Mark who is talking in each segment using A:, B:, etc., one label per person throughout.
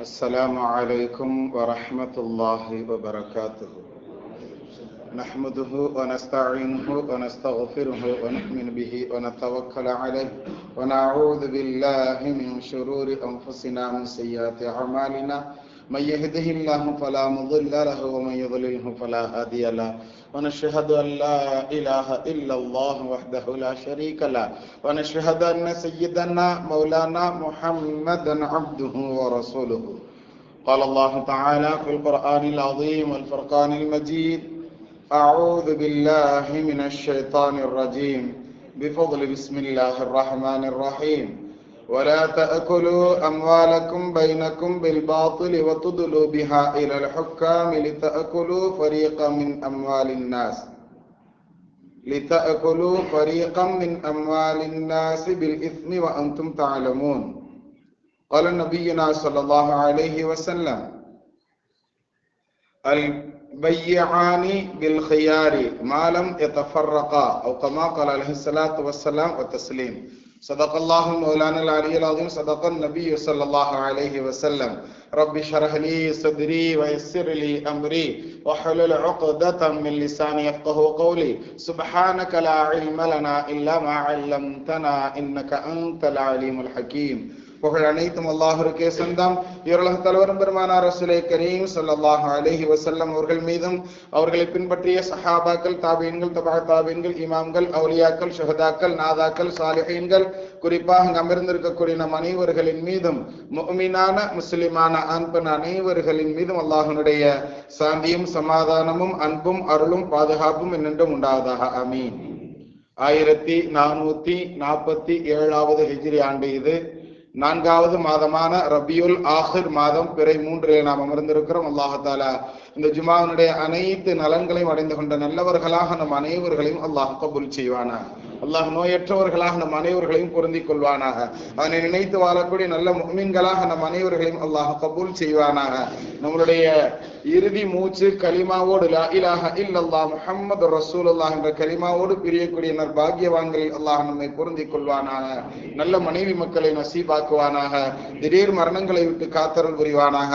A: السلام عليكم ورحمة الله وبركاته. نحمده ونستعينه ونستغفره ونؤمن به ونتوكل عليه ونعوذ بالله من شرور أنفسنا من سيئات أعمالنا. من يهده الله فلا مضل له ومن يضلله فلا هادي له ونشهد أن لا إله إلا الله وحده لا شريك له ونشهد أن سيدنا مولانا محمدا عبده ورسوله. قال الله تعالى في القرآن العظيم والفرقان المجيد أعوذ بالله من الشيطان الرجيم. بفضل بسم الله الرحمن الرحيم. ولا تأكلوا أموالكم بينكم بالباطل وتدلوا بها إلى الحكام لتأكلوا فريقا من أموال الناس. لتأكلوا فريقا من أموال الناس بالإثم وأنتم تعلمون. قال نبينا صلى الله عليه وسلم البيعان بالخيار ما لم يتفرقا أو كما قال عليه الصلاة والسلام والتسليم. صدق الله مولانا العلي العظيم صدق النبي صلى الله عليه وسلم. رب اشرح لي صدري ويسر لي امري واحلل عقدة من لساني يفقه قولي سبحانك لا علم لنا الا ما علمتنا انك انت العليم الحكيم புகழ் அனைத்தும் அல்லாஹருக்கே சொந்தம். இவர்களக தலைவரும் பெருமானார் ரசூலை கரீம் சல்லாஹ் அலஹி வசல்லம் அவர்கள் மீதும் அவர்களை பின்பற்றிய சஹாபாக்கள் தாபீன்கள் தபா தாபீன்கள் இமாம்கள் அவுலியாக்கள் ஷஹதாக்கள் நாதாக்கள் சாலிஹீன்கள் குறிப்பாக அமர்ந்திருக்கக்கூடிய நம் அனைவர்களின் மீதும் முஃமினான முஸ்லிமான அன்பன் அனைவர்களின் மீதும் அல்லாஹனுடைய சாந்தியும் சமாதானமும் அன்பும் அருளும் பாதுகாப்பும் என்னென்றும் உண்டாவதாக. அமீன் ஆயிரத்தி நானூத்தி நாற்பத்தி ஏழாவது ஹிஜ்ரி ஆண்டு இது. நான்காவது மாதமான ரபியுல் ஆஹிர் மாதம் பிறை மூன்றில் நாம் அமர்ந்திருக்கிறோம். அல்லாஹால இந்த ஜுமாவினுடைய அனைத்து நலன்களையும் அடைந்து கொண்ட நல்லவர்களாக நம் அனைவர்களையும் அல்லாஹ் கபுல் செய்வானாக. அல்லாஹ் நோயற்றவர்களாக நம் அனைவர்களையும் பொருந்திக் கொள்வானாக. அதனை நினைத்து வாழக்கூடிய நல்ல மீன்களாக நம் அனைவர்களையும் அல்லாஹ் கபூல் செய்வானாக. நம்மளுடைய இறுதி மூச்சு கலிமாவோடு லா இலாஹ இல்லல்லாஹ் முஹம்மது ரசூலுல்லாஹ் என்ற கலிமாவோடு பிரியக்கூடிய நற்பாகியவான்களில் அல்லாஹ் நம்மை பொருந்திக் கொள்வானாக. நல்ல மனைவி மக்களை நசீபாக்குவானாக. திடீர் மரணங்களை விட்டு காத்தரல் புரிவானாக.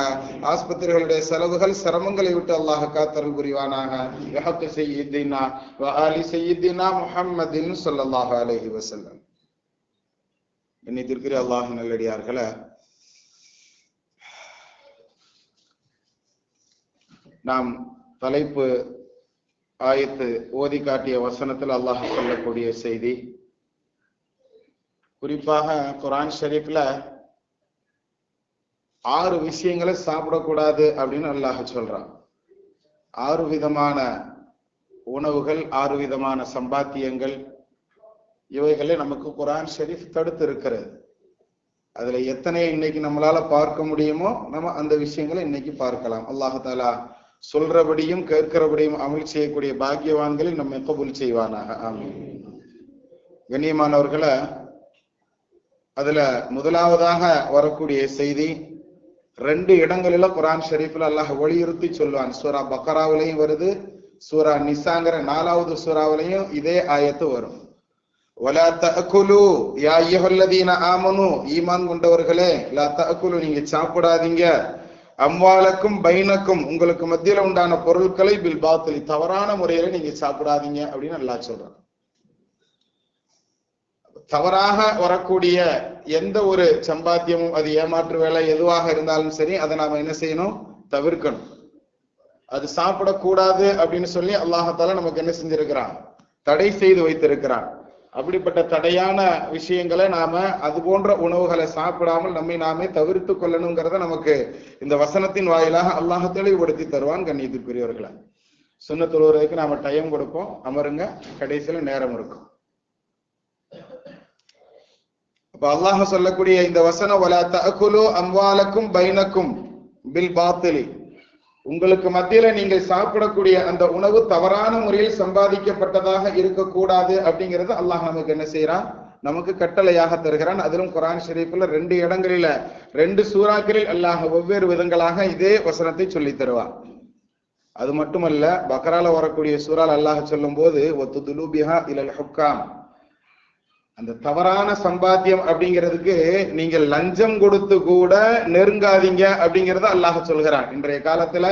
A: ஆஸ்பத்திரிகளுடைய செலவுகள் சிரமங்களை விட்டு அல்லாஹ் காத்தருள் புரிவானாக. யஹக்கு செய்யித்தினா வ ஆலி செய்யித்தினா முஹம்மதின் ஸல்லல்லாஹு அலைஹி வஸல்லம். இன்னித்திருக்கிற அல்லாஹ் நல்லடியார்களே நாம் தலைப்பு ஆயத்து ஓதி காட்டிய வசனத்தில் அல்லாஹ் சொல்லக்கூடிய செய்தி. குறிப்பாக குரான் ஷரீஃப்ல ஆறு விஷயங்களை சாப்பிடக்கூடாது அப்படின்னு அல்லாஹ் சொல்றான். ஆறு விதமான உணவுகள் ஆறு விதமான சம்பாத்தியங்கள் இவைகளை நமக்கு குரான் ஷெரீஃப் தடுத்து இருக்கிறது அதுல எத்தனை இன்னைக்கு நம்மளால பார்க்க முடியுமோ நம்ம அந்த விஷயங்களை இன்னைக்கு பார்க்கலாம். அல்லாஹாலா சொல்றபடியும் கேட்கிறபடியும் அமல் செய்யக்கூடிய பாக்கியவான்களை நம்ம கபுல் செய்வானாக. ஆமீன். கண்ணியமானவர்களை அதுல முதலாவதாக வரக்கூடிய செய்தி ரெண்டு இடங்களில குரான் ஷெரீஃபில் அல்லாஹ் வலியுறுத்தி சொல்லுவான். சூரா பக்கராவிலையும் வருது சூரா நிசாங்கிற நாலாவது சூறாவிலையும் இதே ஆயத்து வரும். வலா தஅக்குலு யா அய்யுஹல்லதீன ஆமனு. ஈமான் கொண்டவர்களே லா தஅக்குலு நீங்க சாப்பிடாதீங்க. அம்வாலக்கும் பைனக்கும் உங்களுக்கு மத்தியில உண்டான பொருட்களை பில் பாத்திலி தவறான முறையில நீங்க சாப்பிடாதீங்க. அப்படின்னு நல்லா சொல்றான். தவறாக வரக்கூடிய எந்த ஒரு சம்பாத்தியமும் அது ஏமாற்று வேலை எதுவாக இருந்தாலும் சரி அதை நாம என்ன செய்யணும்? தவிர்க்கணும். அது சாப்பிடக்கூடாது அப்படின்னு சொல்லி அல்லாஹால நமக்கு என்ன செஞ்சிருக்கிறான்? தடை செய்து வைத்திருக்கிறான். அப்படிப்பட்ட தடையான விஷயங்களை நாம அது போன்ற உணவுகளை சாப்பிடாமல் நம்மை நாமே தவிர்த்து கொள்ளணுங்கிறத நமக்கு இந்த வசனத்தின் வாயிலாக அல்லாஹ் தெளிவுபடுத்தி தருவான் கண்ணியத்துக்குரியவர்களை சொன்ன தொழுவதற்கு நாம டைம் கொடுப்போம். அமருங்க. கடைசியில நேரம் இருக்கும். அப்ப அல்லாஹ் சொல்லக்கூடிய இந்த வசனம் வலா தஅக்குலு அம்வாலக்கும் பைனக்கும் பில் பாத்திலி. உங்களுக்கு மத்தியில நீங்கள் சாப்பிடக்கூடிய அந்த உணவு தவறான முறையில் சம்பாதிக்கப்பட்டதாக இருக்கக்கூடாது அப்படிங்கறது அல்லாஹ் நமக்கு என்ன செய்யறான் நமக்கு கட்டளையாக தருகிறான். அதிலும் குரான் ஷெரீஃபில் ரெண்டு இடங்களில ரெண்டு சூறாக்களில் அல்லாஹ் வெவ்வேறு விதங்களாக இதே வசனத்தை சொல்லி தருவான். அது மட்டுமல்ல பக்ரால வரக்கூடிய சூறால் அல்லாஹ் சொல்லும் போது ஒத்து துலூபிஹா இலல் ஹுக்காம். அந்த தவறான சம்பாத்தியம் அப்படிங்கிறதுக்கு நீங்கள் லஞ்சம் கொடுத்து கூட நெருங்காதீங்க அப்படிங்கறத அல்லாஹ் சொல்கிறான். இன்றைய காலத்துல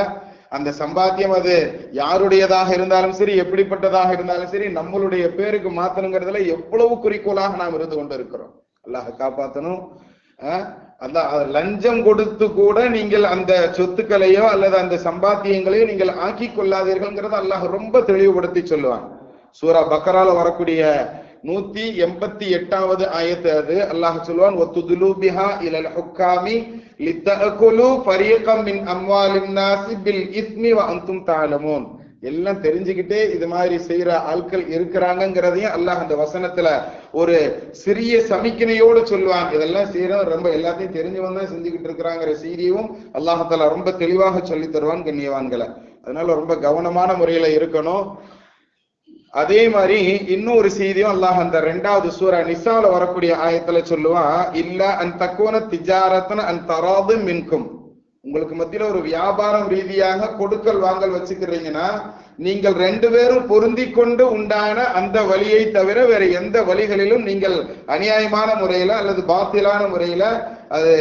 A: அந்த சம்பாத்தியம் அது யாருடையதாக இருந்தாலும் சரி எப்படிப்பட்டதாக இருந்தாலும் சரி நம்மளுடைய பேருக்கு மாத்தணுங்கிறதுல எவ்வளவு குறிக்கோளாக நாம் இருந்து கொண்டு இருக்கிறோம் அல்லாஹ் காப்பாத்தணும். அந்த லஞ்சம் கொடுத்து கூட நீங்கள் அந்த சொத்துக்களையோ அல்லது அந்த சம்பாத்தியங்களையோ நீங்கள் ஆக்கி கொள்ளாதீர்கள்ங்கிறத அல்லாஹ் ரொம்ப தெளிவுபடுத்தி சொல்லுவான். சூரா பக்கரால வரக்கூடிய நூத்தி எண்பத்தி எட்டாவது ஆயத்து அது. அல்லாஹ் சொல்லுவான் ஒத்துதுலு பிஹா இலல் ஹுக்காமி லித்தகுலு ஃபரீகம் மின் அம்வாலின் நாசி பில் இஸ்மி வ அன்தும் எல்லாம் தெரிஞ்சுக்கிட்டே இது மாதிரி செய்யற ஆட்கள் இருக்கிறாங்கங்கிறதையும் அல்லாஹ் அந்த வசனத்துல ஒரு சிறிய சமிக்கினையோடு சொல்லுவான். இதெல்லாம் செய்யறது ரொம்ப எல்லாத்தையும் தெரிஞ்சவன் தான் செஞ்சுக்கிட்டு இருக்கிறாங்கிற செய்தியும் அல்லாஹால ரொம்ப தெளிவாக சொல்லி தருவான் கண்ணியவான்களை. அதனால ரொம்ப கவனமான முறையில இருக்கணும். அதே மாதிரி இன்னொரு செய்தியும் அல்லாஹ் அந்த ரெண்டாவது சூரா நிசால வரக்கூடிய ஆயத்துல சொல்லுவான் இல்ல அன் தக்குவன திஜாரத்தன அன் தராது மின்கும். உங்களுக்கு மத்தியில ஒரு வியாபாரம் ரீதியாக கொடுக்கல் வாங்கல் வச்சுக்கிறீங்கன்னா நீங்கள் ரெண்டு பேரும் பொருந்தி கொண்டு உண்டான அந்த வழியை தவிர வேற எந்த வழிகளிலும் நீங்கள் அநியாயமான முறையில அல்லது பாத்திலான முறையில அது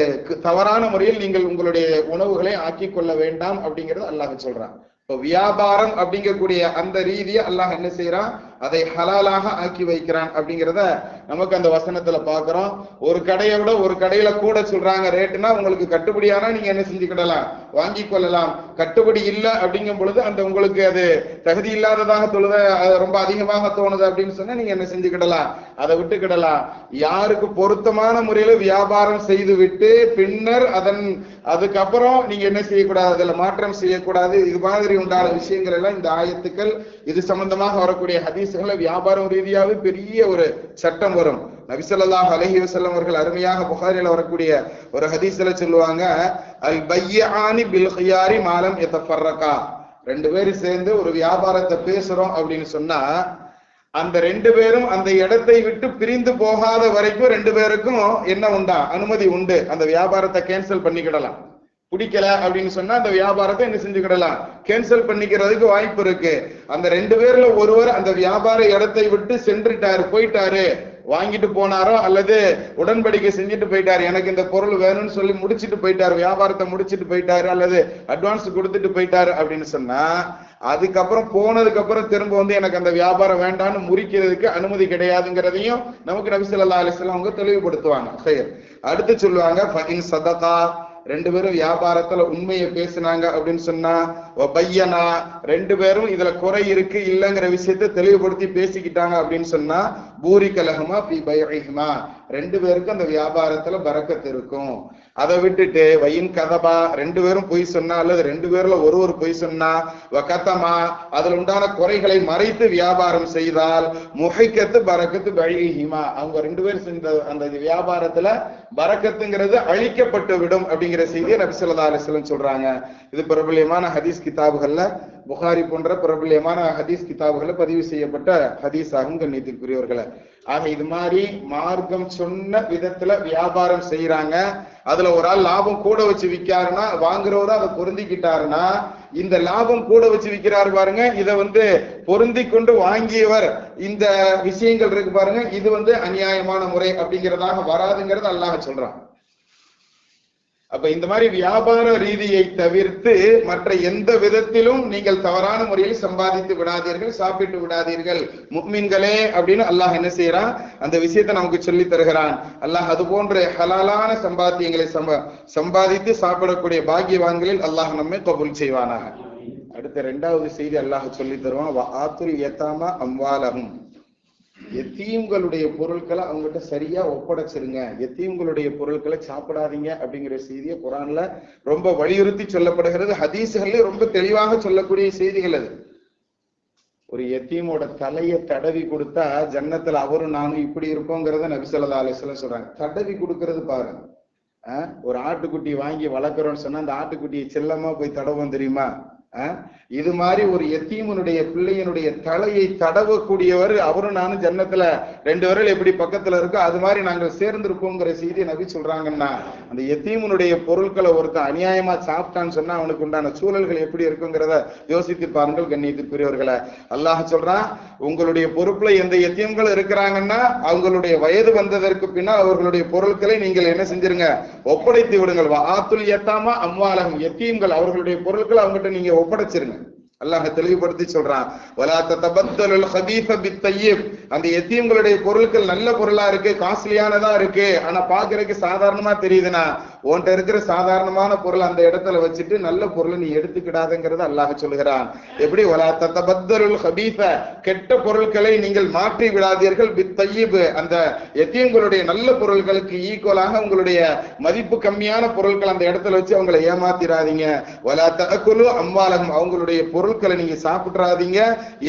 A: தவறான முறையில் நீங்கள் உங்களுடைய உணவுகளை ஆக்கி கொள்ள வேண்டாம் அப்படிங்கறது அல்லாஹ் சொல்றான். வியாபாரம் அப்படிங்கக்கூடிய அந்த ரீதியை அல்லாஹ் என்ன செய்யறான் அதை ஹலாலாக ஆக்கி வைக்கிறான் அப்படிங்கிறத நமக்கு அந்த வசனத்துல பாக்குறோம் ஒரு கடையை விட ஒரு கடையில கூட சொல்றாங்க ரேட்டுனா உங்களுக்கு கட்டுப்படியானா நீங்க என்ன செஞ்சுக்கிடலாம் வாங்கி கொள்ளலாம். கட்டுப்படி இல்லை அப்படிங்கும் பொழுது அந்த உங்களுக்கு அது தகுதி இல்லாததாக தொழுத அது ரொம்ப அதிகமாக தோணுது அப்படின்னு சொன்னா நீங்க என்ன செஞ்சுக்கிடலாம் அதை விட்டுக்கிடலாம் யாருக்கு பொருத்தமான முறையில வியாபாரம் செய்து விட்டு பின்னர் அதன் அதுக்கப்புறம் நீங்க என்ன செய்யக்கூடாது? அதுல மாற்றம் செய்யக்கூடாது. இது மாதிரி உண்டான விஷயங்கள் எல்லாம் இந்த ஆயத்துக்கள் இது சம்பந்தமாக வரக்கூடிய ஹதீசுகளை வியாபாரம் ரீதியாகவே பெரிய ஒரு சட்டம் வரும். நபிசல்லாஹ் அலஹி வசல்லம் அவர்கள் அருமையாக புகாரில வரக்கூடிய ஒரு ஹதீஸ்ல சொல்லுவாங்க அல் பையானி பில் ஹியாரி மாலம் எத்தஃபர்ரகா ரெண்டு பேரும் சேர்ந்து ஒரு வியாபாரத்தை பேசுறோம் அப்படின்னு சொன்னா அந்த ரெண்டு பேரும் அந்த இடத்தை விட்டு பிரிந்து போகாத வரைக்கும் ரெண்டு பேருக்கும் என்ன உண்டா? அனுமதி உண்டு. அந்த வியாபாரத்தை கேன்சல் பண்ணிக்கிடலாம். பிடிக்கல அப்படின்னு சொன்னா அந்த வியாபாரத்தை என்ன செஞ்சுக்கிடலாம்? கேன்சல் பண்ணிக்கிறதுக்கு வாய்ப்பு இருக்கு. அந்த ரெண்டு பேர்ல ஒருவர் அந்த வியாபார இடத்தை விட்டு சென்றுட்டாரு போயிட்டாரு. வாங்கிட்டு போனாரோ அல்லது உடன்படிக்கை செஞ்சுட்டு போயிட்டாரு. எனக்கு இந்த பொருள் வேணும்னு சொல்லி முடிச்சிட்டு போயிட்டாரு வியாபாரத்தை முடிச்சிட்டு போயிட்டாரு அல்லது அட்வான்ஸ் கொடுத்துட்டு போயிட்டாரு அப்படின்னு சொன்னா அதுக்கப்புறம் போனதுக்கு அப்புறம் திரும்ப வந்து எனக்கு அந்த வியாபாரம் வேண்டாம்னு முறிக்கிறதுக்கு அனுமதி கிடையாதுங்கிறதையும் நமக்கு நபி அலிஸ்லாம் அவங்க தெளிவுபடுத்துவாங்க. சரி. அடுத்து சொல்லுவாங்க ஃபஇன் சதகா ரெண்டு பேரும் வியாபாரத்துல உண்மையை பேசினாங்க அப்படின்னு சொன்னா பையனா ரெண்டு பேரும் இதுல குறை இருக்கு இல்லைங்கிற விஷயத்தை தெளிவுபடுத்தி பேசிக்கிட்டாங்க அப்படின்னு சொன்னா பூரி கலகமா பி பைஹிமா ரெண்டு பேருக்கும் அந்த வியாபாரத்துல பறக்கத்து இருக்கும். அதை விட்டுட்டு வயின் கதபா ரெண்டு பேரும் பொய் சொன்னா அல்லது ரெண்டு பேர்ல ஒருவர் பொய் சொன்னா வகத்தமா அதுல உண்டான குறைகளை மறைத்து வியாபாரம் செய்தால் முகைக்கத்து பறக்கத்து பழிஹிமா அவங்க ரெண்டு பேரும் செஞ்ச அந்த வியாபாரத்துல பறக்கத்துங்கிறது அழிக்கப்பட்டு விடும் அப்படிங்கிற செய்தியை நபி ஸல்லல்லாஹு சொல்றாங்க. இது பிரபலியமான ஹதீஸ் கிதாபுகள்ல புகாரி போன்ற பிரபல்யமான ஹதீஸ் கிதாபுகள்ல பதிவு செய்யப்பட்ட ஹதீஸ் ஆகும் கண்ணியத்திற்குரியவர்களை. ஆக இது மாதிரி மார்க்கம் சொன்ன விதத்துல வியாபாரம் செய்யறாங்க அதுல ஒரு ஆள் லாபம் கூட வச்சு விற்காருன்னா வாங்குறவரு அதை பொருந்திக்கிட்டாருன்னா இந்த லாபம் கூட வச்சு விற்கிறாரு பாருங்க இதை வந்து பொருந்தி கொண்டு வாங்கியவர். இந்த விஷயங்கள் இருக்கு பாருங்க இது வந்து அநியாயமான முறை அப்படிங்கிறதாக வராதுங்கிறது அல்லாஹ் சொல்றான். அப்ப இந்த மாதிரி வியாபார ரீதியை தவிர்த்து மற்ற எந்த விதத்திலும் நீங்கள் தவறான முறையில் சம்பாதித்து விடாதீர்கள் சாப்பிட்டு விடாதீர்கள். முக்மீன்களே அப்படின்னு அல்லாஹ் என்ன செய்யறான் அந்த விஷயத்தை நமக்கு சொல்லி தருகிறான். அல்லாஹ் அது போன்ற ஹலாலான சம்பாத்தியங்களை சம்பா சம்பாதித்து சாப்பிடக்கூடிய பாக்கியவான்களில் அல்லாஹ் நம்மை கபுல் செய்வானாக. அடுத்த இரண்டாவது செய்தி அல்லாஹ் சொல்லி தருவான். ஆத்துல் ஏத்தாமா அம்வாலஹும். எத்தீம்களுடைய பொருட்களை அவங்ககிட்ட சரியா ஒப்படைச்சிருங்க. எத்தீம்களுடைய பொருட்களை சாப்பிடாதீங்க அப்படிங்கிற செய்தியை குரான்ல ரொம்ப வலியுறுத்தி சொல்லப்படுகிறது. ஹதீஸ்கள்ல ரொம்ப தெளிவாக சொல்லக்கூடிய செய்திகள் அது. ஒரு எத்தீமோட தலையை தடவி கொடுத்தா ஜன்னத்துல அவரும் நானும் இப்படி இருப்போங்கிறத நபிசல்லா அலிஸ்லாம் சொல்றாங்க. தடவி கொடுக்கறது பாருங்க. ஒரு ஆட்டுக்குட்டி வாங்கி வளர்க்குறோம்னு சொன்னா அந்த ஆட்டுக்குட்டியை செல்லமா போய் தடவும் தெரியுமா? இது மாதிரி ஒரு எத்தீமனுடைய பிள்ளையனுடைய தலையை தடவக்கூடியவர் அவரும் நானும் ஜன்னத்துல ரெண்டு விரல் எப்படி பக்கத்துல இருக்கோ அது மாதிரி நாங்கள் சேர்ந்திருப்போங்கிற செய்தியை நபி சொல்றாங்கன்னா அந்த எத்தீமனுடைய பொருட்களை ஒருத்தன் அநியாயமா சாப்பிட்டான்னு சொன்னா அவனுக்கு உண்டான சூழல்கள் எப்படி இருக்குங்கிறத யோசித்து பாருங்கள் கண்ணியத்திற்குரியவர்களை அல்லாஹ் சொல்றான் உங்களுடைய பொறுப்புல எந்த எத்தியம்கள் இருக்கிறாங்கன்னா அவங்களுடைய வயது வந்ததற்கு பின்னால் அவர்களுடைய பொருட்களை நீங்கள் என்ன செஞ்சிருங்க? ஒப்படைத்து விடுங்கள். ஆத்துல் எத்தாமா அம்வாலகம் எத்தீம்கள் அவர்களுடைய பொருட்களை அவங்ககிட்ட நீங்க ஒப்படைச்சிருங்க. அல்லாஹ் தெளிவுபடுத்தி சொல்றான். அந்த எத்தீம்களுடைய பொருட்கள் நல்ல பொருளா இருக்கு காஸ்ட்லியானதா இருக்கு. ஆனா பாக்குறதுக்கு சாதாரணமா தெரியுதுன்னா உன்கிட்ட இருக்கிற சாதாரணமான பொருள் அந்த இடத்துல வச்சுட்டு நல்ல பொருளை நீ எடுத்துக்கிடாதுங்கிறத அல்லாஹ் சொல்லுகிறான். எப்படி? தத்தபத்தருள் தத்தபத்தலுல் ஹபீஃப கெட்ட பொருட்களை நீங்கள் மாற்றி விடாதீர்கள். பித்தையீபு அந்த எத்தியங்களுடைய நல்ல பொருட்களுக்கு ஈக்குவலாக உங்களுடைய மதிப்பு கம்மியான பொருட்கள் அந்த இடத்துல வச்சு அவங்களை ஏமாத்திராதீங்க. வலா தஅக்குலு அம்பாலகம் அவங்களுடைய பொருட்களை நீங்க சாப்பிட்றாதீங்க.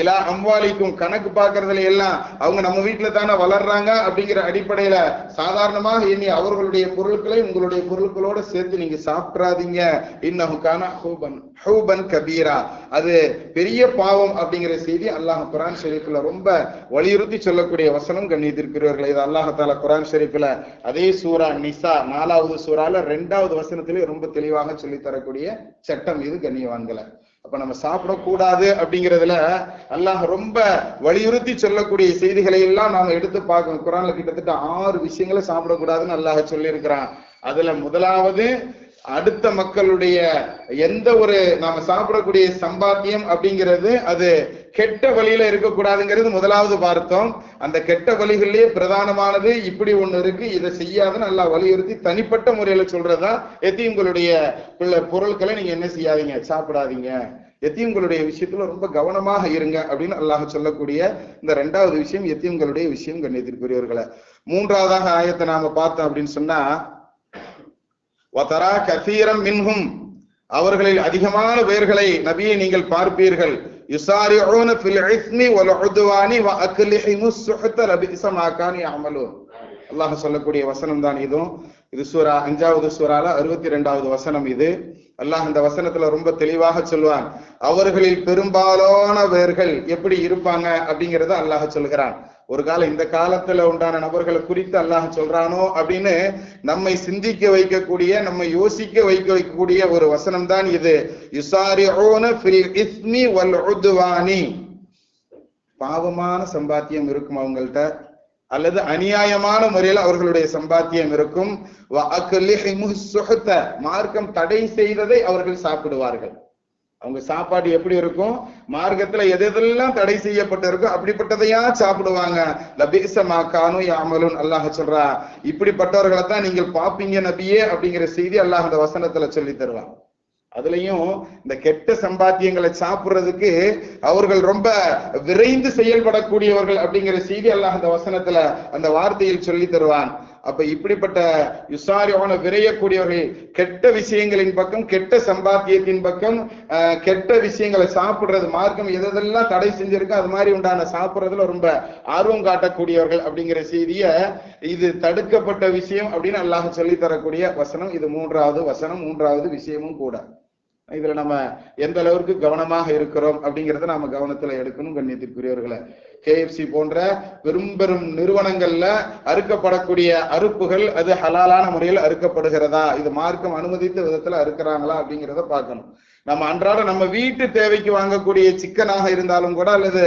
A: இலா அம்பாலிக்கும் கணக்கு பார்க்கறதுல எல்லாம் அவங்க நம்ம வீட்டுல தானே வளர்றாங்க அப்படிங்கிற அடிப்படையில சாதாரணமாக எண்ணி அவர்களுடைய பொருட்களை உங்களுடைய பொருட்களோட சேர்த்து நீங்க சாப்பிடாதீங்க. இன்னஹுக்கான ஹூபன் ஹூபன் கபீரா. அது பெரிய பாவம் அப்படிங்கிற செய்தி அல்லாஹ் குரான் ஷெரீஃப்ல ரொம்ப வலியுறுத்தி சொல்லக்கூடிய வசனம் கண்ணியத்திற்கிறவர்கள் இது அல்லாஹ் தாலா குரான் ஷெரீஃப்ல அதே சூரா நிசா நாலாவது சூறால ரெண்டாவது வசனத்திலே ரொம்ப தெளிவாக சொல்லி தரக்கூடிய சட்டம் இது கண்ணியவான்களை. அப்ப நம்ம சாப்பிடக்கூடாது அப்படிங்கிறதுல அல்லாஹ் ரொம்ப வலியுறுத்தி சொல்லக்கூடிய செய்திகளை எல்லாம் நாம எடுத்து பார்க்கணும். குரான்ல கிட்டத்தட்ட ஆறு விஷயங்களை சாப்பிடக்கூடாதுன்னு அல்லாஹ் சொல்லியிருக்கிறான். அதுல முதலாவது அடுத்த மக்களுடைய எந்த ஒரு நாம சாப்பிடக்கூடிய சம்பாத்தியம் அப்படிங்கிறது அது கெட்ட வழியில இருக்கக்கூடாதுங்கிறது முதலாவது பார்த்தோம். அந்த கெட்ட வழிகளிலேயே பிரதானமானது இப்படி ஒண்ணு இருக்கு இதை செய்யாதுன்னு நல்லா வலியுறுத்தி தனிப்பட்ட முறையில சொல்றதா எத்தீம்களுடைய பொருட்களை நீங்க என்ன செய்யாதீங்க சாப்பிடாதீங்க. எத்தீம்களுடைய விஷயத்துல ரொம்ப கவனமாக இருங்க அப்படின்னு அல்லாஹ் சொல்லக்கூடிய இந்த ரெண்டாவது விஷயம் எத்தீம்களுடைய விஷயம் கண்ணியத்திற்குரியவர்களை. மூன்றாவதாக ஆயத்தை நாம பார்த்தோம் அப்படின்னு சொன்னா கசீரம் மின்ஹும். அவர்களில் அதிகமான பேர்களை நபியை நீங்கள் பார்ப்பீர்கள். யுசாரிஊன ஃபில் இஸ்மி வல் உத்வானி வ அக்லிஹிமுஸ் சுஹத லபிஸ மா கானு யஅமலூன் அல்லாஹ் சொல்லக்கூடிய வசனம் தான் இதுவும் இது சூரா அஞ்சாவது சூறால அறுபத்தி ரெண்டாவது வசனம் இது. அல்லாஹ் இந்த வசனத்துல ரொம்ப தெளிவாக சொல்லுவான் அவர்களில் பெரும்பாலான பேர்கள் எப்படி இருப்பாங்க அப்படிங்கறத அல்லாஹ் சொல்கிறான். ஒரு காலம் இந்த காலத்துல உண்டான நபர்களை குறித்து அல்லாஹ் சொல்றானோ அப்படின்னு நம்மை சிந்திக்க வைக்கக்கூடிய நம்ம யோசிக்க வைக்க வைக்கக்கூடிய ஒரு வசனம் தான் இது. யுசாரிஊன பாவமான சம்பாத்தியம் இருக்கும் அவங்கள்ட்ட. அல்லது அநியாயமான முறையில் அவர்களுடைய சம்பாத்தியம் இருக்கும். மார்க்கம் தடை செய்ததை அவர்கள் சாப்பிடுவார்கள். அவங்க சாப்பாடு எப்படி இருக்கும்? மார்க்கத்துல எது எதெல்லாம் தடை செய்யப்பட்டிருக்கோ அப்படிப்பட்டதையா சாப்பிடுவாங்க. லபீச மாக்கானு அல்லாஹ் சொல்றா. இப்படிப்பட்டவர்களை தான் நீங்கள் பாப்பீங்க நபியே அப்படிங்கிற செய்தி அல்லாஹ் அந்த வசனத்துல சொல்லி தருவான். அதுலயும் இந்த கெட்ட சம்பாத்தியங்களை சாப்பிடுறதுக்கு அவர்கள் ரொம்ப விரைந்து செயல்படக்கூடியவர்கள் அப்படிங்கிற செய்தி அல்லாஹ் அந்த வசனத்துல அந்த வார்த்தையில் சொல்லி தருவான். அப்ப இப்படிப்பட்ட யுசாரியான விரையக்கூடியவர்கள் கெட்ட விஷயங்களின் பக்கம் கெட்ட சம்பாத்தியத்தின் பக்கம் கெட்ட விஷயங்களை சாப்பிடுறது மார்க்கம் எதெல்லாம் தடை செஞ்சிருக்கோ அது மாதிரி உண்டான சாப்பிடுறதுல ரொம்ப ஆர்வம் காட்டக்கூடியவர்கள் அப்படிங்கிற செய்திய இது தடுக்கப்பட்ட விஷயம் அப்படின்னு அல்லாஹ் சொல்லி தரக்கூடிய வசனம். இது மூன்றாவது வசனம் மூன்றாவது விஷயமும் கூட. இதுல நம்ம எந்த அளவுக்கு கவனமாக இருக்கிறோம் அப்படிங்கறத நாம கவனத்துல எடுக்கணும் கண்ணியத்திற்குரியவர்களை. கேஎஃப்சி போன்ற பெரும் பெரும் நிறுவனங்கள்ல அறுக்கப்படக்கூடிய அறுப்புகள் அது ஹலாலான முறையில் அறுக்கப்படுகிறதா? இது மார்க்கம் அனுமதித்த விதத்துல அறுக்கிறாங்களா அப்படிங்கிறத பார்க்கணும். நம்ம அன்றாட நம்ம வீட்டு தேவைக்கு வாங்கக்கூடிய சிக்கனாக இருந்தாலும் கூட அல்லது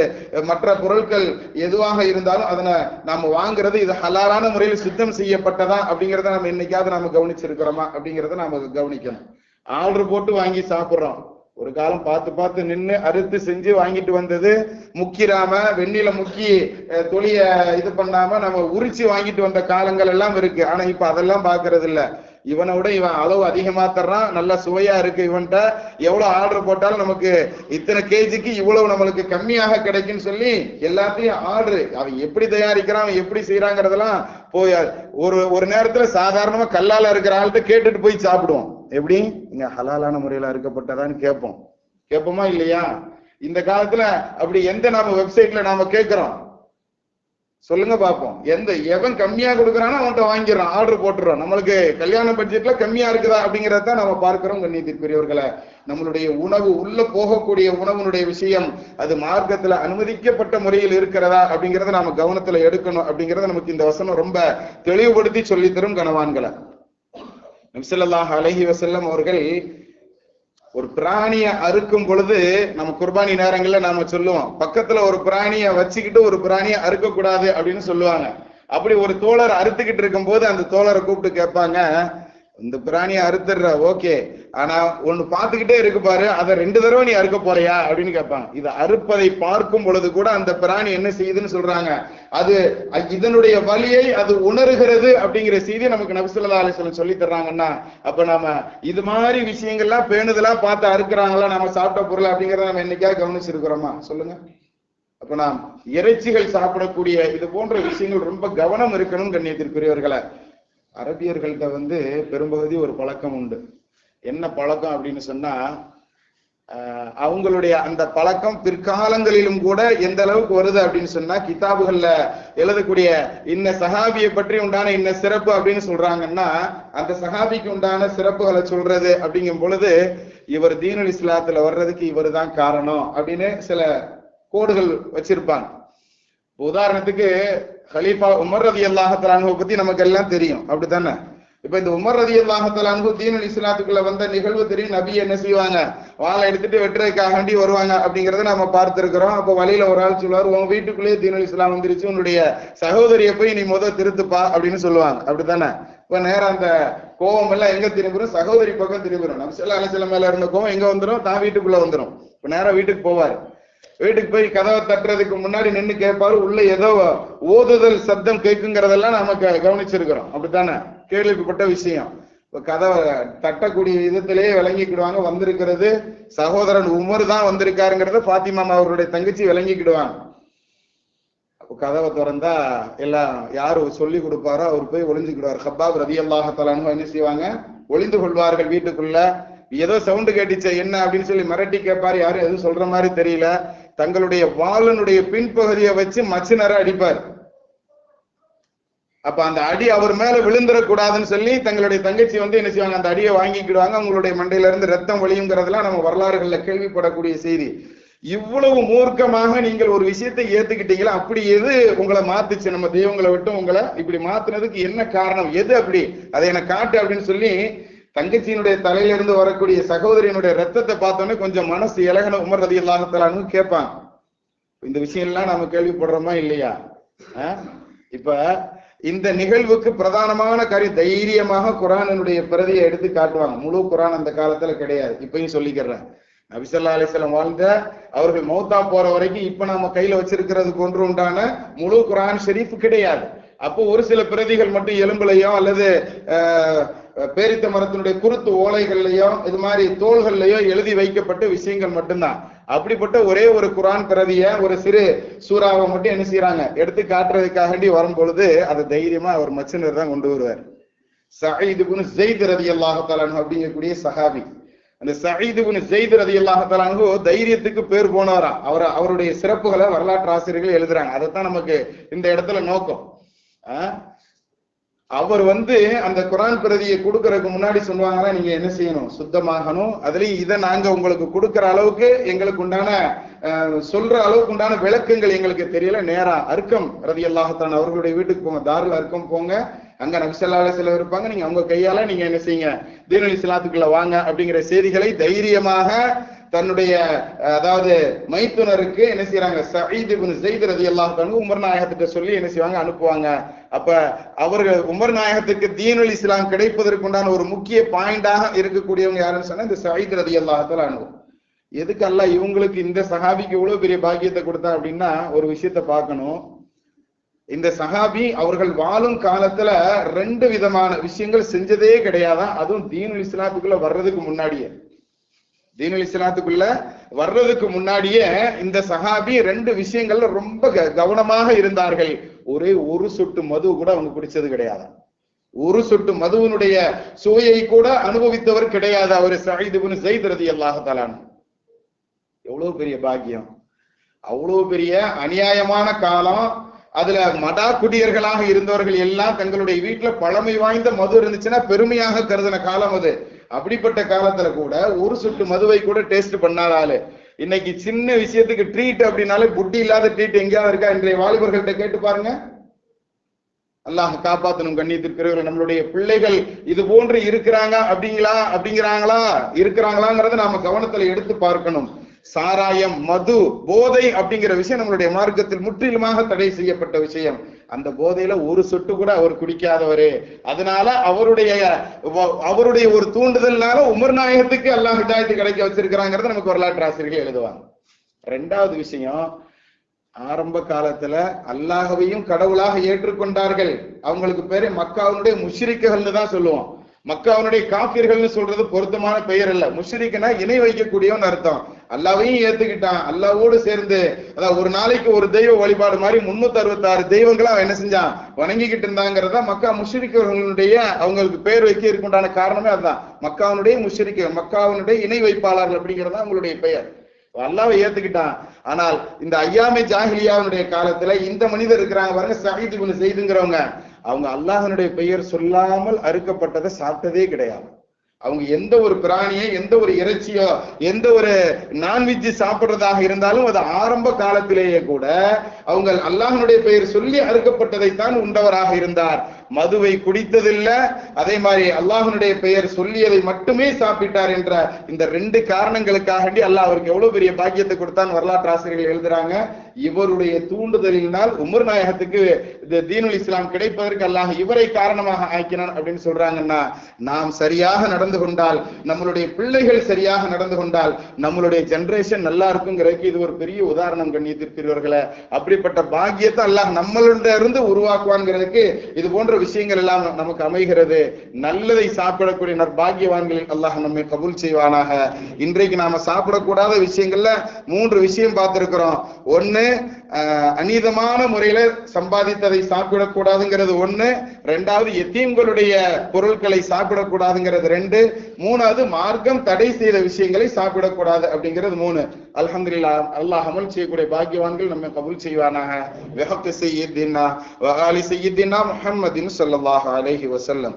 A: மற்ற பொருட்கள் எதுவாக இருந்தாலும் அதனை நாம வாங்குறது இது ஹலாலான முறையில் சுத்தம் செய்யப்பட்டதா அப்படிங்கறத நம்ம இன்னைக்காவது நாம கவனிச்சிருக்கிறோமா அப்படிங்கறத நாம கவனிக்கணும். ஆர்டர் போட்டு வாங்கி சாப்பிடுறோம். ஒரு காலம் பார்த்து பார்த்து நின்று அறுத்து செஞ்சு வாங்கிட்டு வந்தது. முக்கிராம வெண்ணில முக்கி தொழிய இது பண்ணாம நம்ம உரிச்சு வாங்கிட்டு வந்த காலங்கள் எல்லாம் இருக்கு. ஆனா இப்ப அதெல்லாம் பாக்குறது இல்ல. இவனை விட இவன் அளவு அதிகமா தர்றான். நல்லா சுவையா இருக்கு இவன்கிட்ட எவ்வளவு ஆர்டர் போட்டாலும் நமக்கு இத்தனை கேஜிக்கு இவ்வளவு நம்மளுக்கு கம்மியாக கிடைக்குன்னு சொல்லி எல்லாத்தையும் ஆர்டர். அவன் எப்படி தயாரிக்கிறான் அவன் எப்படி செய்யறாங்கிறதெல்லாம் போய் ஒரு ஒரு நேரத்துல சாதாரணமா கல்லால இருக்கிற ஆள்கிட்ட கேட்டுட்டு போய் சாப்பிடுவோம் எப்படி? இங்க ஹலாலான முறையில அறுக்கப்பட்டதான்னு கேட்போம். கேட்போமா இல்லையா? இந்த காலத்துல அப்படி எந்த நாம வெப்சைட்ல நாம கேட்கிறோம்? சொல்லுங்க பாப்போம் எந்த எவன் கம்மியா கொடுக்குறானோ அவன்கிட்ட வாங்கிடுறான். ஆர்டர் போட்டுறோம் நம்மளுக்கு கல்யாண பட்ஜெட்ல கம்மியா இருக்குதா அப்படிங்கறத நம்ம பார்க்கிறோம் கண்ணியத்திற்குரியவர்களை. நம்மளுடைய உணவு உள்ள போகக்கூடிய உணவுனுடைய விஷயம் அது மார்க்கத்துல அனுமதிக்கப்பட்ட முறையில் இருக்கிறதா அப்படிங்கறத நாம கவனத்துல எடுக்கணும் அப்படிங்கறத நமக்கு இந்த வசனம் ரொம்ப தெளிவுபடுத்தி சொல்லித் தரும் நம்சல்லாஹ் அலஹி வசல்லம் அவர்கள் ஒரு பிராணிய அறுக்கும் பொழுது நம்ம குர்பானி நேரங்கள்ல நாம சொல்லுவோம். பக்கத்துல ஒரு பிராணிய வச்சுக்கிட்டு ஒரு பிராணிய அறுக்க கூடாது அப்படின்னு சொல்லுவாங்க. அப்படி ஒரு தோழர் அறுத்துக்கிட்டு இருக்கும் போது அந்த தோழரை கூப்பிட்டு கேட்பாங்க இந்த பிராணியை அறுத்துடுற ஓகே. ஆனா ஒன்னு பார்த்துக்கிட்டே இருக்கு பாரு அதை ரெண்டு தடவை நீ அறுக்க போறியா? அப்படின்னு கேட்பான். இது அறுப்பதை பார்க்கும் பொழுது கூட அந்த பிராணி என்ன செய்யுதுன்னு சொல்றாங்க. அது இதனுடைய வலியை அது உணர்கிறது அப்படிங்கிற செய்தி நமக்கு நபிசுல்லா அலிஸ்லம் சொல்லி தர்றாங்கன்னா அப்ப நாம இது மாதிரி விஷயங்கள்லாம் பேணுதலா பார்த்து அறுக்குறாங்களா நம்ம சாப்பிட்ட பொருள் அப்படிங்கறத நம்ம என்னைக்கா கவனிச்சிருக்கிறோமா? சொல்லுங்க. அப்ப நாம் இறைச்சிகள் சாப்பிடக்கூடிய இது போன்ற விஷயங்கள் ரொம்ப கவனம் இருக்கணும் கண்ணியத்திற்குரியவர்களை. அரபியர்கள்ட்ட வந்து பெரும்பகுதி ஒரு பழக்கம் உண்டு. என்ன பழக்கம் அப்படின்னு சொன்னா அவங்களுடைய அந்த பழக்கம் பிற்காலங்களிலும் கூட எந்த அளவுக்கு வருது அப்படின்னு சொன்னா கிதாபுகள்ல எழுதக்கூடிய இன்ன சஹாபியை பற்றி உண்டான இன்ன சிறப்பு அப்படின்னு சொல்றாங்கன்னா அந்த சஹாபிக்கு உண்டான சிறப்புகளை சொல்றது அப்படிங்கும் பொழுது இவர் தீனுல் இஸ்லாத்துல வர்றதுக்கு இவர் தான் காரணம் அப்படின்னு சில கோடுகள் வச்சிருப்பாங்க. உதாரணத்துக்கு ஹலீஃபா உமர் ரதி அல்லாஹத்தலானுவை பத்தி நமக்கு எல்லாம் தெரியும் அப்படித்தானே இப்ப இந்த உமர் ரதி அல்லாஹத்தலானு தீனுல் இஸ்லாத்துக்குள்ள வந்த நிகழ்வு தெரியும் நபி என்ன செய்வாங்க வாளை எடுத்துட்டு வெட்டுறதுக்காக வேண்டி வருவாங்க அப்படிங்கறத நம்ம பார்த்திருக்கிறோம் அப்ப வழியில ஒரு ஆள் சொல்லுவார் உன் வீட்டுக்குள்ளேயே தீனுல் இஸ்லாம் வந்துருச்சு உன்னுடைய சகோதரியை போய் நீ முத திருத்துப்பா அப்படின்னு சொல்லுவாங்க அப்படித்தானே இப்ப நேரம் அந்த கோவம் எல்லாம் எங்க திரும்பிடும் சகோதரி பக்கம் திரும்பிடும் நம்ம சில அலசில மேல இருந்த கோவம் எங்க வந்துடும் தான் வீட்டுக்குள்ள வந்துடும் இப்ப நேரம் வீட்டுக்கு போவாரு வீட்டுக்கு போய் கதவை தட்டுறதுக்கு முன்னாடி நின்னு கேட்பாரு. உள்ள ஏதோ ஓதுதல் சத்தம் கேட்குங்கிறதெல்லாம் நம்ம க- கவனிச்சிருக்கிறோம். அப்படித்தானே? கேள்விப்பட்ட விஷயம். இப்ப கதவை தட்டக்கூடிய விதத்திலேயே விளங்கிக்கிடுவாங்க வந்திருக்கிறது. சகோதரன் உமர் தான் வந்திருக்காருங்கிறத பாத்திமா அவருடைய தங்கச்சி விளங்கிக்கிடுவாங்க. அப்போ கதவை திறந்தா எல்லாம் யாரு சொல்லி கொடுப்பாரோ அவர் போய் ஒளிஞ்சுக்கிடுவார். ஹப்பாப் ரதி அல்லாஹலானு என்ன செய்வாங்க? ஒளிந்து கொள்வார்கள் வீட்டுக்குள்ள. ஏதோ சவுண்டு கேட்டுச்சே என்ன அப்படின்னு சொல்லி மிரட்டி கேட்பார் யாரும் எதுவும் சொல்ற மாதிரி தெரியல. தங்களுடைய வாளனுடைய பின்பகுதியை வச்சு மச்சினரை அடிப்பார். அப்ப அந்த அடி அவர் மேல விழுந்துடக்கூடாதுன்னு சொல்லி தங்களுடைய தங்கச்சி வந்து என்ன செய்வாங்க? அந்த அடியை வாங்கிக்கிடுவாங்க. அவங்களுடைய மண்டையில இருந்து ரத்தம் வழியுங்கிறதெல்லாம் நம்ம வரலாறுகள்ல கேள்விப்படக்கூடிய செய்தி. இவ்வளவு மூர்க்கமாக நீங்கள் ஒரு விஷயத்தை ஏத்துக்கிட்டீங்களா? அப்படி எது உங்களை மாத்துச்சு? நம்ம தெய்வங்களை விட்டு உங்களை இப்படி மாத்துனதுக்கு என்ன காரணம்? எது அப்படி? அதை எனக்கு காட்டு அப்படின்னு சொல்லி தங்கச்சியினுடைய தலையில இருந்து வரக்கூடிய சகோதரியினுடைய ரத்தத்தை பார்த்தோன்னே கொஞ்சம் மனசு இலகன உமர் ரதி அல்லாஹத்தலான்னு கேட்பான். இந்த விஷயம் எல்லாம் நாம கேள்விப்படுறோமா இல்லையா? இப்ப இந்த நிகழ்வுக்கு பிரதானமான காரியம் தைரியமாக குரானினுடைய பிரதியை எடுத்து காட்டுவாங்க. முழு குரான் அந்த காலத்துல கிடையாது. இப்பயும் சொல்லிக்கிறேன். நபிசல்லா அலிஸ்லாம் வாழ்ந்த அவர்கள் மௌத்தா போற வரைக்கும் இப்ப நாம கையில வச்சிருக்கிறது போன்று உண்டான முழு குரான் ஷெரீஃப் கிடையாது. அப்போ ஒரு சில பிரதிகள் மட்டும் எலும்புலையோ அல்லது ஆஹ், பேரித்த மரத்தினுடைய குருத்து ஓலைகள்லயோ இது மாதிரி தோள்கள்லையோ எழுதி வைக்கப்பட்ட விஷயங்கள் மட்டும்தான். அப்படிப்பட்ட ஒரே ஒரு குரான் பிரதிய ஒரு சிறு சூறாவை மட்டும் என்ன செய்யறாங்க எடுத்து காட்டுறதுக்காகண்டி வரும் பொழுது அதை தைரியமா அவர் மச்சினர் தான் கொண்டு வருவார். சயீது புனு ஜெயித் ரதி அல்லாஹாலு அப்படிங்கக்கூடிய சஹாபி. அந்த சயீது புனு ஜெயித் ரதி அல்லாஹாலு தைரியத்துக்கு பேர் போனவரா. அவர் அவருடைய சிறப்புகளை வரலாற்று ஆசிரியர்கள் எழுதுறாங்க. அதைத்தான் நமக்கு இந்த இடத்துல நோக்கம். ஆஹ் அவர் வந்து அந்த குரான் பிரதியை கொடுக்கறதுக்கு முன்னாடி சொல்லுவாங்கன்னா நீங்க என்ன செய்யணும்? சுத்தமாகணும். அதுலயும் இதை நாங்க உங்களுக்கு கொடுக்கற அளவுக்கு எங்களுக்கு உண்டான சொல்ற அளவுக்கு உண்டான விளக்கங்கள் எங்களுக்கு தெரியல. நேரா அர்க்கம் ரதி அல்லாஹத்தான் அவர்களுடைய வீட்டுக்கு போங்க. தாருல் அர்க்கம் போங்க. அங்க நபிசல்லால சிலர் இருப்பாங்க. நீங்க அவங்க கையால நீங்க என்ன செய்யுங்க? தீனலி இஸ்லாத்துக்குள்ள வாங்க அப்படிங்கிற செய்திகளை தைரியமாக தன்னுடைய அதாவது மைத்துனருக்கு என்ன செய்யறாங்க சயீத் இப்னு ரதி ரலியல்லாஹு அன்ஹு உமர் நாயகத்திட்ட சொல்லி என்ன செய்வாங்க? அனுப்புவாங்க. அப்ப அவர்கள் உமர் நாயகத்துக்கு தீனுல் இஸ்லாம் கிடைப்பதற்குண்டான ஒரு முக்கிய பாயிண்டாக இருக்கக்கூடியவங்க யாருன்னு சொன்னா இந்த சயீத் ரதி தஆலா அனுப்பும் எதுக்கு இவங்களுக்கு இந்த சஹாபிக்கு இவ்வளவு பெரிய பாக்கியத்தை கொடுத்தா அப்படின்னா ஒரு விஷயத்தை பார்க்கணும். இந்த சஹாபி அவர்கள் வாழும் காலத்துல ரெண்டு விதமான விஷயங்கள் செஞ்சதே கிடையாதான் அதுவும் தீனுல் இஸ்லாத்துக்குள்ள வர்றதுக்கு முன்னாடியே. தீனுல் இஸ்லாத்துக்குள்ள வர்றதுக்கு முன்னாடியே இந்த சஹாபி ரெண்டு விஷயங்கள்ல ரொம்ப க- கவனமாக இருந்தார்கள். ஒரே ஒரு சொட்டு மது கூட அவங்க குடிச்சது கிடையாது. ஒரு சொட்டு மதுவினுடைய சுவையை கூட அனுபவித்தவர் கிடையாது அவர் சயீத் இப்னு ஸைத் ரலியல்லாஹு எவ்வளவு பெரிய பாக்கியம். அவ்வளவு பெரிய அநியாயமான காலம். அதுல மடா குடியர்களாக இருந்தவர்கள் எல்லாம் தங்களுடைய வீட்டுல பழமை வாய்ந்த மது இருந்துச்சுன்னா பெருமையாக கருதின காலம் அது. அப்படிப்பட்ட காலத்துல கூட ஒரு சொட்டு மதுவை கூட டேஸ்ட் பண்ணாத ஆளு. இன்னைக்கு சின்ன விஷயத்துக்கு ட்ரீட் அப்படின்னாலே புட்டி இல்லாத ட்ரீட் எங்கேயாவது இருக்கா? இன்றைய வாலிபர்கள்ட்ட கேட்டு பாருங்க. அல்லாஹ் காப்பாத்தணும் கண்ணியத்திற்கிறவர்கள் நம்மளுடைய பிள்ளைகள் இது போன்று இருக்கிறாங்க அப்படிங்களா? அப்படிங்கிறாங்களா? இருக்கிறாங்களாங்கிறத நாம கவனத்துல எடுத்து பார்க்கணும். சாராயம் மது போதை அப்படிங்கிற விஷயம் நம்மளுடைய மார்க்கத்தில் முற்றிலுமாக தடை செய்யப்பட்ட விஷயம். அந்த போதையில ஒரு சொட்டு கூட அவர் குடிக்காதவரு. அதனால அவருடைய அவருடைய ஒரு தூண்டுதல்னால உமர் நாயகத்துக்கு எல்லாம் ஹிதாயத்து கிடைக்க வச்சிருக்கிறாங்கிறத நமக்கு வரலாற்று ஆசிரியர்கள் எழுதுவாங்க. ரெண்டாவது விஷயம் ஆரம்ப காலத்துல அல்லாஹவையும் கடவுளாக ஏற்றுக்கொண்டார்கள். அவங்களுக்கு பேரு மக்காவுடைய முஷிரிக்குகள்னு தான் சொல்லுவோம். மக்காவுடைய காபிர்கள்னு சொல்றது பொருத்தமான பெயர் இல்ல முஷ்ரிக்குனா இணை வைக்கக்கூடியவன் அர்த்தம். அல்லாவையும் ஏத்துக்கிட்டான். அல்லாவோடு சேர்ந்து அதாவது ஒரு நாளைக்கு ஒரு தெய்வ வழிபாடு மாதிரி முன்னூத்தி அறுபத்தி ஆறு தெய்வங்களை அவன் என்ன செஞ்சான்? வணங்கிக்கிட்டு இருந்தாங்கிறத மக்கா முஷரிக்கவர்களுடைய அவங்களுக்கு பேர் வைக்க இருக்குண்டான காரணமே அதுதான். மக்காவுடைய முஷ்ரிக்கு மக்காவினுடைய இணை வைப்பாளர்கள் அப்படிங்கிறது தான் அவங்களுடைய பெயர். அல்லாவை ஏத்துக்கிட்டான். ஆனால் இந்த ஐயாமை ஜாகிலியாவுடைய காலத்துல இந்த மனிதர் இருக்கிறாங்க பாருங்க சஹீத் செய்துங்கிறவங்க அவங்க அல்லாஹனுடைய பெயர் சொல்லாமல் அறுக்கப்பட்டதை சாப்பிட்டதே கிடையாது. அவங்க எந்த ஒரு பிராணியோ எந்த ஒரு இறைச்சியோ எந்த ஒரு நான்வெஜ் சாப்பிடுறதாக இருந்தாலும் அது ஆரம்ப காலத்திலேயே கூட அவங்க அல்லாஹனுடைய பெயர் சொல்லி அறுக்கப்பட்டதைத்தான் உண்டவராக இருந்தார். மதுவை குடித்ததில்ல. அதே மாதிரி அல்லாஹனுடைய பெயர் சொல்லியதை மட்டுமே சாப்பிட்டார் என்ற இந்த ரெண்டு காரணங்களுக்காகண்டி அல்லாஹ் அவருக்கு எவ்வளவு பெரிய பாக்கியத்தை கொடுத்தான் வரலாற்று ஆசிரியர்கள் எழுதுறாங்க. இவருடைய தூண்டுதலினால் உமர் நாயகத்துக்கு இந்த தீனுல் இஸ்லாம் கிடைப்பதற்கு அல்லாஹ் இவரை காரணமாக ஆக்கினான் அப்படின்னு சொல்றாங்கன்னா நாம் சரியாக நடந்து கொண்டால் நம்மளுடைய பிள்ளைகள் சரியாக நடந்து கொண்டால் நம்மளுடைய ஜெனரேஷன் நல்லா இருக்குங்கிறதுக்கு இது ஒரு பெரிய உதாரணம் கண்ணியத்திற்கிறவர்களே அப்படிப்பட்ட பாக்கியத்தை அல்லாஹ் நம்மளிட இருந்து உருவாக்குவான்ங்கிறதுக்கு இது போன்ற விஷயங்கள் எல்லாம் நமக்கு அமைகிறது. நல்லதை சாப்பிடக்கூடிய நற்பாகியவான்களில் அல்லாஹ் நம்மை கபூல் செய்வானாக. இன்றைக்கு நாம சாப்பிடக்கூடாத விஷயங்கள்ல மூன்று விஷயம் பார்த்திருக்கிறோம். ஒன்னு அநீதமான முறையில சம்பாதித்ததை சாப்பிடக்கூடாதுங்கிறது ஒண்ணு. ரெண்டாவது எத்தீம்களுடைய பொருட்களை சாப்பிடக்கூடாதுங்கிறது ரெண்டு. மூணாவது மார்க்கம் தடை செய்த விஷயங்களை சாப்பிடக்கூடாது அப்படிங்கிறது மூணு. அல்ஹம்துலில்லாஹ் அல்லாஹ் அமல் செய்யக்கூடிய பாக்கியவான்கள் நம்ம கபுல் செய்வானாக. வெஹத்து செய்யித்தின்னா வகாலி செய்யித்தின்னா முஹம்மதின் صلى الله عليه وسلم.